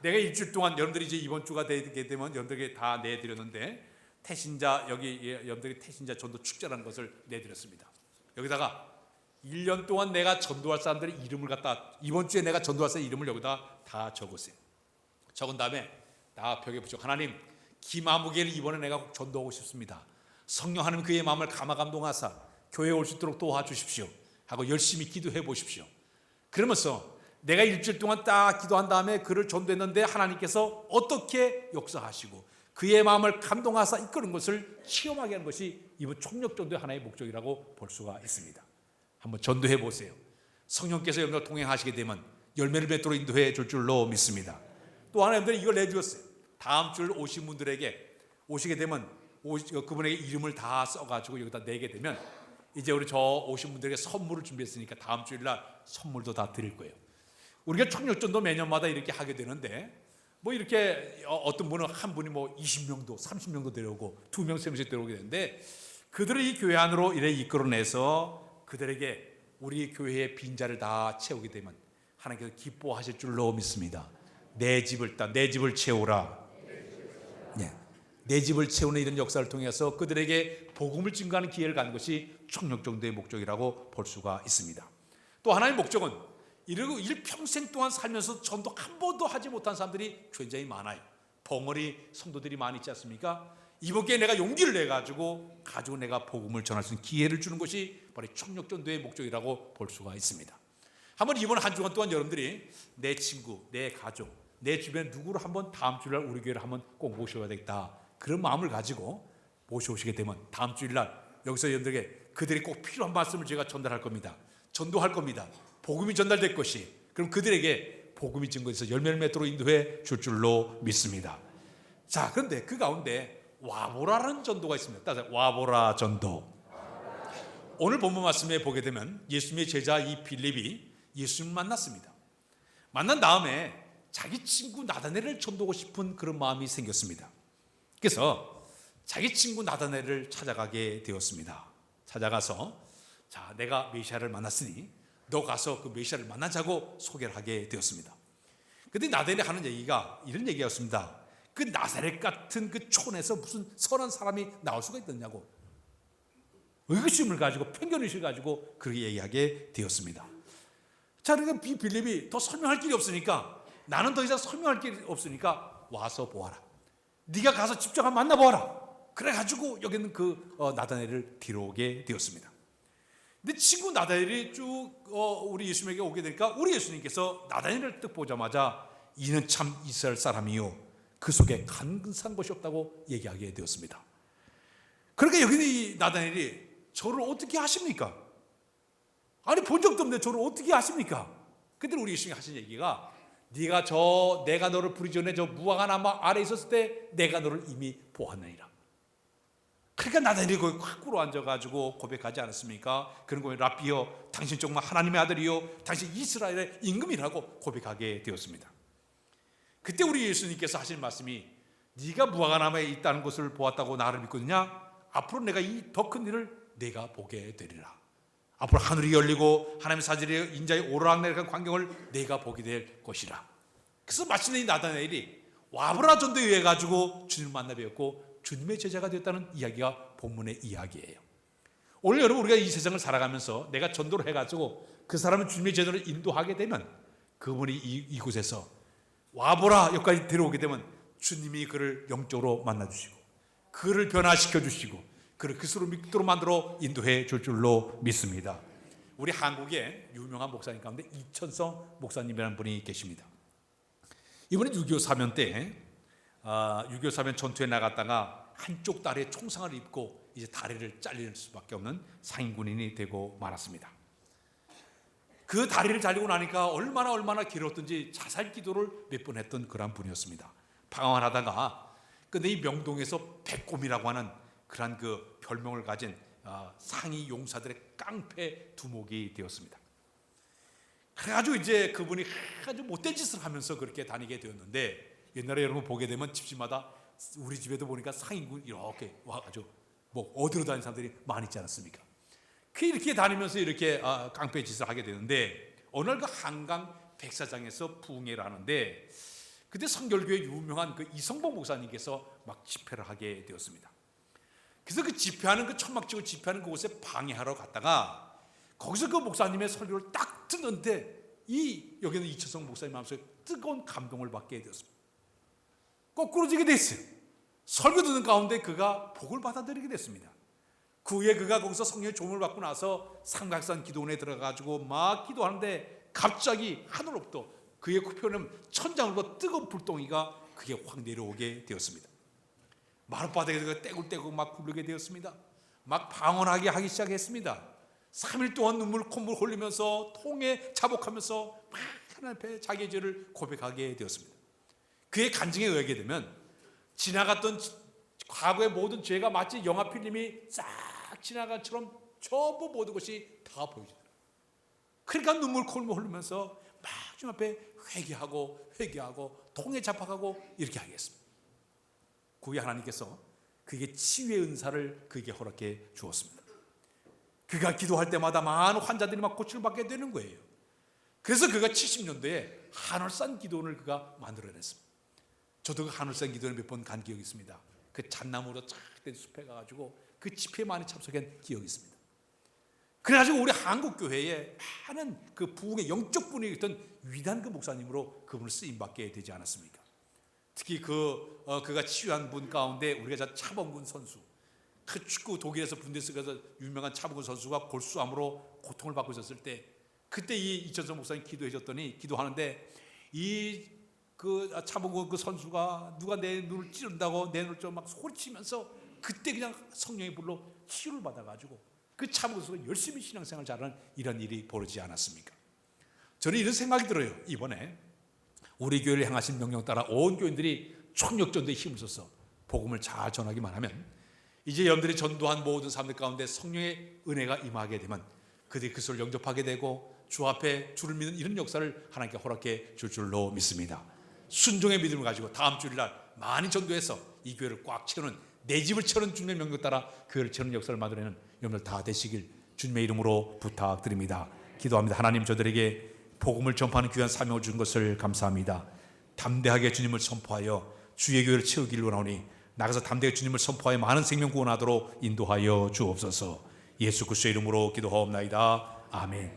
내가 일주일 동안 여러분들이 이제 이번 주가 되게 되면 여러분들에게 다 내드렸는데 태신자 여기 예, 여러분들이 태신자 전도 축제라는 것을 내드렸습니다. 여기다가 1년 동안 내가 전도할 사람들의 이름을 갖다 이번 주에 내가 전도할 사람 이름을 여기다 다 적으세요. 적은 다음에 나 벽에 붙여 하나님 김아무개를 이번에 내가 꼭 전도하고 싶습니다. 성령 하나님 그의 마음을 감화 감동하사 교회에 올 수 있도록 도와주십시오. 하고 열심히 기도해 보십시오. 그러면서 내가 일주일 동안 딱 기도한 다음에 그를 전도했는데 하나님께서 어떻게 역사하시고 그의 마음을 감동하사 이끄는 것을 체험하게 하는 것이 이번 총력 전도의 하나의 목적이라고 볼 수가 있습니다. 한번 전도해 보세요. 성령께서 여러분과 동행하시게 되면 열매를 맺도록 인도해 줄 줄로 믿습니다. 또 하나 여러분들 이걸 내주었어요. 다음 줄 오신 분들에게 오시게 되면 오- 그분에게 이름을 다 써가지고 여기다 내게 되면 이제 우리 저 오신 분들에게 선물을 준비했으니까 다음 주일날 선물도 다 드릴 거예요. 우리가 청력전도 매년마다 이렇게 하게 되는데 뭐 이렇게 어- 어떤 분은 한 분이 뭐 20명도 30명도 데려오고 두 명, 세 명씩 데려오게 되는데 그들을 이 교회 안으로 이래 이끌어내서 그들에게 우리 교회의 빈자를 다 채우게 되면 하나님께서 기뻐하실 줄로 믿습니다. 내 집을 따, 내 집을 채우라. 네. 내 집을 채우는 이런 역사를 통해서 그들에게 복음을 증거하는 기회를 갖는 것이 청력정도의 목적이라고 볼 수가 있습니다. 또 하나의 목적은 이러고 일평생 동안 살면서 전도 한 번도 하지 못한 사람들이 굉장히 많아요. 벙어리 성도들이 많이 있지 않습니까? 이번 기회에 내가 용기를 내 가지고 가지고 내가 복음을 전할 수 있는 기회를 주는 것이 바로 이 청력 전도의 목적이라고 볼 수가 있습니다. 한번 이번 한 주간 동안 여러분들이 내 친구, 내 가족, 내 주변 누구를 한번 다음 주일날 우리 교회를 한번 꼭 모셔야 되겠다. 그런 마음을 가지고 모셔오시게 되면 다음 주일날 여기서 여러분들에게 그들이 꼭 필요한 말씀을 제가 전달할 겁니다. 전도할 겁니다. 복음이 전달될 것이 그럼 그들에게 복음이 증거해서 열매를 맺도록 인도해 줄 줄로 믿습니다. 자, 그런데 그 가운데 와보라는 전도가 있습니다. 따라서 와보라 전도. 오늘 본문 말씀에 보게 되면 예수님의 제자 이 빌립이 예수님을 만났습니다. 만난 다음에 자기 친구 나다네를 전도하고 싶은 그런 마음이 생겼습니다. 그래서 자기 친구 나다네를 찾아가게 되었습니다. 찾아가서 자 내가 메시아를 만났으니 너 가서 그 메시아를 만나자고 소개를 하게 되었습니다. 근데 나다네 하는 얘기가 이런 얘기였습니다. 그 나사렛 같은 그 촌에서 무슨 선한 사람이 나올 수가 있겠냐고 의구심을 가지고 편견의식을 가지고 그렇게 얘기하게 되었습니다. 자, 그러니까 비- 빌립이 더 설명할 길이 없으니까 나는 더 이상 설명할 길이 없으니까 와서 보아라. 네가 가서 직접 만나보아라. 그래가지고 여기는 그 어, 나다넬을 뒤로 오게 되었습니다. 근데 친구 나다넬이 쭉 어, 우리 예수님에게 오게 되니까 우리 예수님께서 나다넬을 딱 보자마자 이는 참 이스라엘 사람이요 그 속에 간근한 것이 없다고 얘기하게 되었습니다. 그러니까 여기는 이 나다넬이 저를 어떻게 하십니까? 아니 본 적도 없는데 저를 어떻게 아십니까? 그때 우리 예수님이 하신 얘기가 네가 저 내가 너를 부르기 전에 저 무화과 나무 아래 있었을 때 내가 너를 이미 보았느니라. 그러니까 나다니 거기 확 꿇어 앉아가지고 고백하지 않았습니까? 그런 거에 라비여 당신 정말 하나님의 아들이요 당신 이스라엘의 임금이라고 고백하게 되었습니다. 그때 우리 예수님께서 하신 말씀이 네가 무화과 나무에 있다는 것을 보았다고 나를 믿거든요. 앞으로 내가 이 더 큰 일을 내가 보게 되리라. 앞으로 하늘이 열리고 하나님의 사절의 인자의 오르락내리락 광경을 내가 보게 될 것이라. 그래서 마침내 이 나다나엘이 와브라 전도에 의해 가지고 주님을 만나 뵈었고 주님의 제자가 되었다는 이야기가 본문의 이야기예요. 오늘 여러분 우리가 이 세상을 살아가면서 내가 전도를 해가지고 그 사람을 주님의 제자로 인도하게 되면 그분이 이, 이곳에서 와보라 여기까지 데려오게 되면 주님이 그를 영적으로 만나주시고 그를 변화시켜 주시고 그를 그스로 믿도록 만들어 인도해 줄 줄로 믿습니다. 우리 한국에 유명한 목사님 가운데 이천성 목사님이라는 분이 계십니다. 이번에 6.25 사면 때 아, 6.25 사면 전투에 나갔다가 한쪽 다리에 총상을 입고 이제 다리를 잘릴 수밖에 없는 상인군인이 되고 말았습니다. 그 다리를 잘리고 나니까 얼마나 얼마나 길었던지 자살 기도를 몇 번 했던 그런 분이었습니다. 방황을 하다가 근데 이 명동에서 백곰이라고 하는 그러한 그 별명을 가진 아, 상위 용사들의 깡패 두목이 되었습니다. 그래가지고 이제 그분이 아주 못된 짓을 하면서 그렇게 다니게 되었는데 옛날에 여러분 보게 되면 집집마다 우리 집에도 보니까 상인군 이렇게 와가지고 뭐 어디로 다니는 사람들이 많이 있지 않았습니까? 그 이렇게 다니면서 이렇게 아, 깡패 짓을 하게 되는데 어느 날 그 한강 백사장에서 부흥회를 하는데 그때 성결교회 유명한 그 이성봉 목사님께서 막 집회를 하게 되었습니다. 그래서 그 집회하는 그 천막지구 집회하는 그곳에 방해하러 갔다가 거기서 그 목사님의 설교를 딱 듣는데 이 여기는 이철성 목사님 마음속에 뜨거운 감동을 받게 되었습니다. 거꾸로 지게 됐어요. 설교 듣는 가운데 그가 복을 받아들이게 됐습니다. 그 후에 그가 거기서 성령의 조문을 받고 나서 삼각산 기도원에 들어가지고 막 기도하는데 갑자기 하늘로부터 그의 표는 천장으로 뜨거운 불덩이가 그게 확 내려오게 되었습니다. 마룻바닥에서 그 떼굴떼굴 막 굴르게 되었습니다. 막 방언하게 하기 시작했습니다. 3일 동안 눈물 콧물 흘리면서 통에 자복하면서 막 하나님 앞에 자기의 죄를 고백하게 되었습니다. 그의 간증에 의하게 되면 지나갔던 지- 과거의 모든 죄가 마치 영화 필름이 싹 지나간 처럼 전부 모든 것이 다 보여지더라고요. 그러니까 눈물 콧물 흘리면서 막 주님 앞에 회개하고 회개하고 통에 잡아가고 이렇게 하겠습니다. 그게 하나님께서 그게 치유의 은사를 그에게 허락해 주었습니다. 그가 기도할 때마다 많은 환자들이 막 고침을 받게 되는 거예요. 그래서 그가 70년도에 한월산 기도원을 그가 만들어냈습니다. 저도 그 한월산 기도원에 몇번 간 기억이 있습니다. 그 잣나무로 쫙된 숲에 가가지고 그 집회에 많이 참석한 기억이 있습니다. 그래가지고 우리 한국 교회에 많은 그 부흥의 영적 분이 있던 위대한 그 목사님으로 그분을 쓰임 받게 되지 않았습니까? 특히 그 어, 그가 치유한 분 가운데 우리가 자 차범근 선수 그 축구 독일에서 분데스가서 유명한 차범근 선수가 골수암으로 고통을 받고 있었을 때 그때 이 이천성 목사님 기도해 줬더니 기도하는데 이 그 차범근 그 선수가 누가 내 눈을 찌른다고 내 눈을 좀막 소리치면서 그때 그냥 성령의 불로 치유를 받아가지고 그 차범근 선수가 열심히 신앙생활 잘하는 이런 일이 벌어지지 않았습니까? 저는 이런 생각이 들어요 이번에 우리 교회를 향하신 명령 따라 온 교인들이 총력전도에 힘을 써서 복음을 잘 전하기만 하면 이제 여러분들이 전도한 모든 사람들 가운데 성령의 은혜가 임하게 되면 그들이 그것을 영접하게 되고 주 앞에 주를 믿는 이런 역사를 하나님께 허락해 줄 줄로 믿습니다. 순종의 믿음을 가지고 다음 주일날 많이 전도해서 이 교회를 꽉 채우는 내 집을 채우는 주님의 명령 따라 교회를 채우는 역사를 만들어내는 여러분들 다 되시길 주님의 이름으로 부탁드립니다. 기도합니다. 하나님 저들에게 복음을 전파하는 귀한 사명을 준 것을 감사합니다. 담대하게 주님을 선포하여 주의 교회를 채우기를 원하오니 나가서 담대하게 주님을 선포하여 많은 생명 구원하도록 인도하여 주옵소서. 예수 그리스도의 이름으로 기도하옵나이다. 아멘.